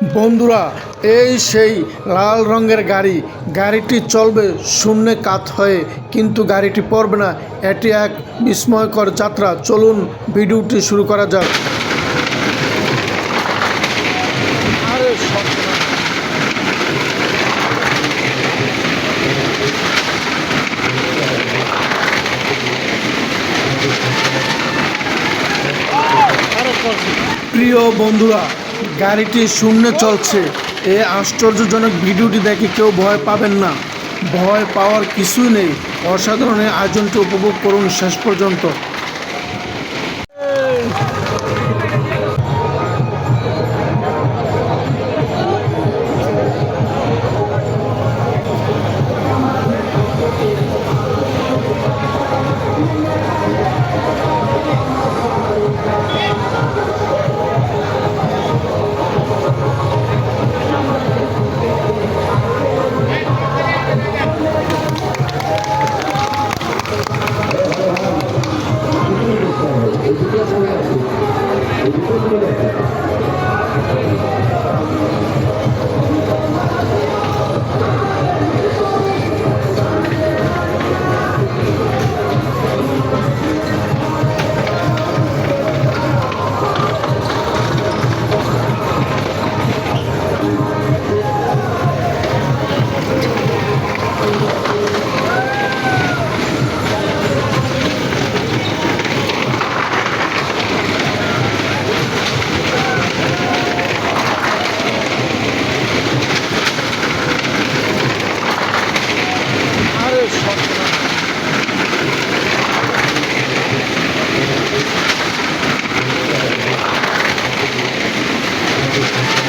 বন্ধুরা, এই সেই লাল রঙের গাড়ি। গাড়িটি চলবে শূন্যে কাত হয়ে, কিন্তু গাড়িটি পড়বে না। এটি এক বিস্ময়কর যাত্রা। চলুন ভিডিওটি শুরু করা যাক। প্রিয় বন্ধুরা গাড়িটি শূন্য চলছে। এই আশ্চর্যজনক ভিডিওটি দেখে কেউ ভয় পাবেন না। ভয় পাওয়ার কিছুই নেই। অসাধারণ আয়োজনটি উপভোগ করুন শেষ পর্যন্ত।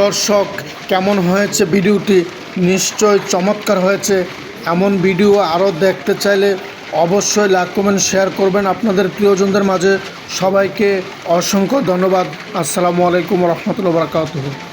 দর্শক, কেমন হয়েছে ভিডিওটি? নিশ্চয় চমৎকার হয়েছে। এমন ভিডিও আরও দেখতে চাইলে অবশ্যই লাইক, কমেন্ট, শেয়ার করবেন আপনাদের প্রিয়জনদের মাঝে। সবাইকে অসংখ্য ধন্যবাদ। আসসালামু আলাইকুম রহমতুল্লাহ বরকাতহ।